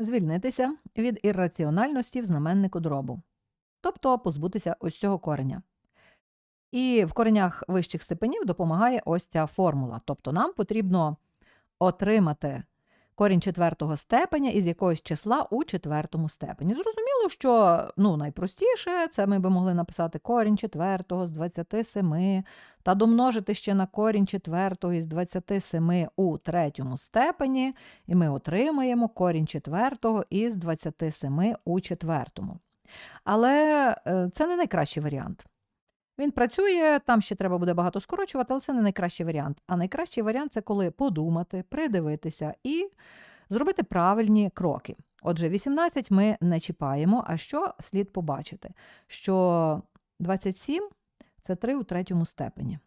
Звільнитися від ірраціональності в знаменнику дробу, тобто позбутися ось цього кореня. І в коренях вищих степенів допомагає ось ця формула. Тобто нам потрібно отримати корінь четвертого степеня із якогось числа у четвертому степені. Зрозуміло, що ну, найпростіше це ми би могли написати корінь четвертого з 27 та домножити ще на корінь четвертого із 27 у третьому степені, і ми отримаємо корінь четвертого із 27 у четвертому. Але е, це не найкращий варіант. Він працює, там ще треба буде багато скорочувати, але це не найкращий варіант. А найкращий варіант це коли подумати, придивитися і зробити правильні кроки. Отже, 18 ми не чіпаємо, а що слід побачити? Що 27 це 3 у третьому степені.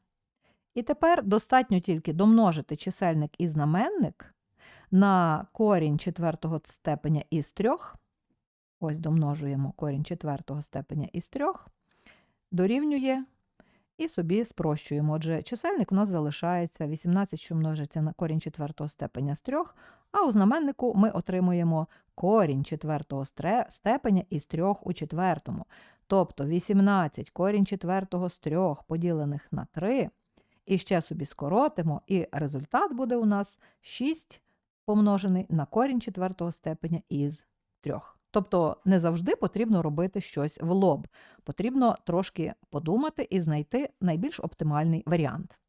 І тепер достатньо тільки домножити чисельник і знаменник на корінь четвертого степеня із 3. Ось домножуємо корінь четвертого степеня із 3 дорівнює і собі спрощуємо. Отже, чисельник у нас залишається 18, що множиться на корінь четвертого степеня з 3, а у знаменнику ми отримуємо корінь четвертого степеня із 3 у четвертому. Тобто 18 корінь четвертого з 3 поділених на 3, і ще собі скоротимо, і результат буде у нас 6 помножений на корінь четвертого степеня із 3. Тобто не завжди потрібно робити щось в лоб. Потрібно трошки подумати і знайти найбільш оптимальний варіант.